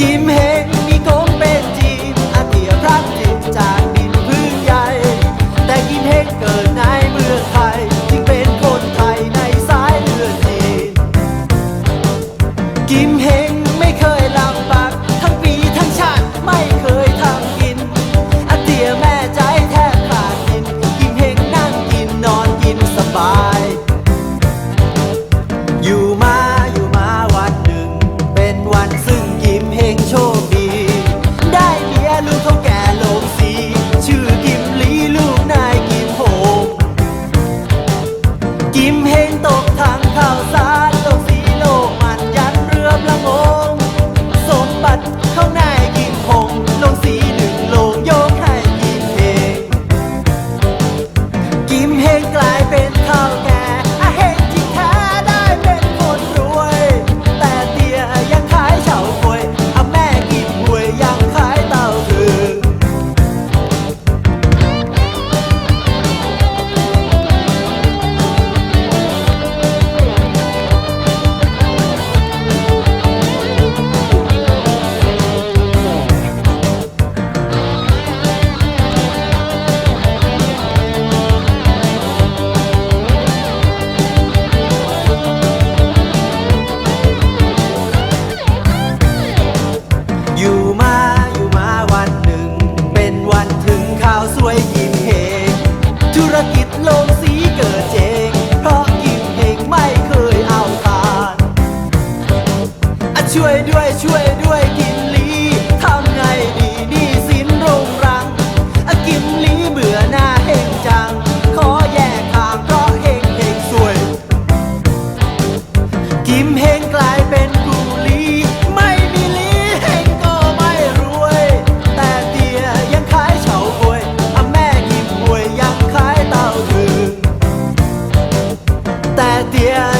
ยิ้มเฮงมีโกงเป็นจีนอตียพระจิตจากดินพื้นใหญ่ แต่ยิ้มเฮงเกิดในเมืองไทยจึงเป็นคนไทยในสายเลือดจีนยิ้มเฮงไม่เคยลำบากทั้งปีทั้งชาติไม่เคยทำกินอตียแม่ใจแทบขาดกินยิ้มเฮงนั่งกินนอนกินสบาย อยู่มาอยู่มาวันหนึ่ง เป็นวันซึ่ง 延長 วยกินเฮงธุรกิจโลงสีเกิดเจงเพราะกินเฮงไม่เคยเอาทานช่วยด้วยช่วยด้วยกิน Yeah.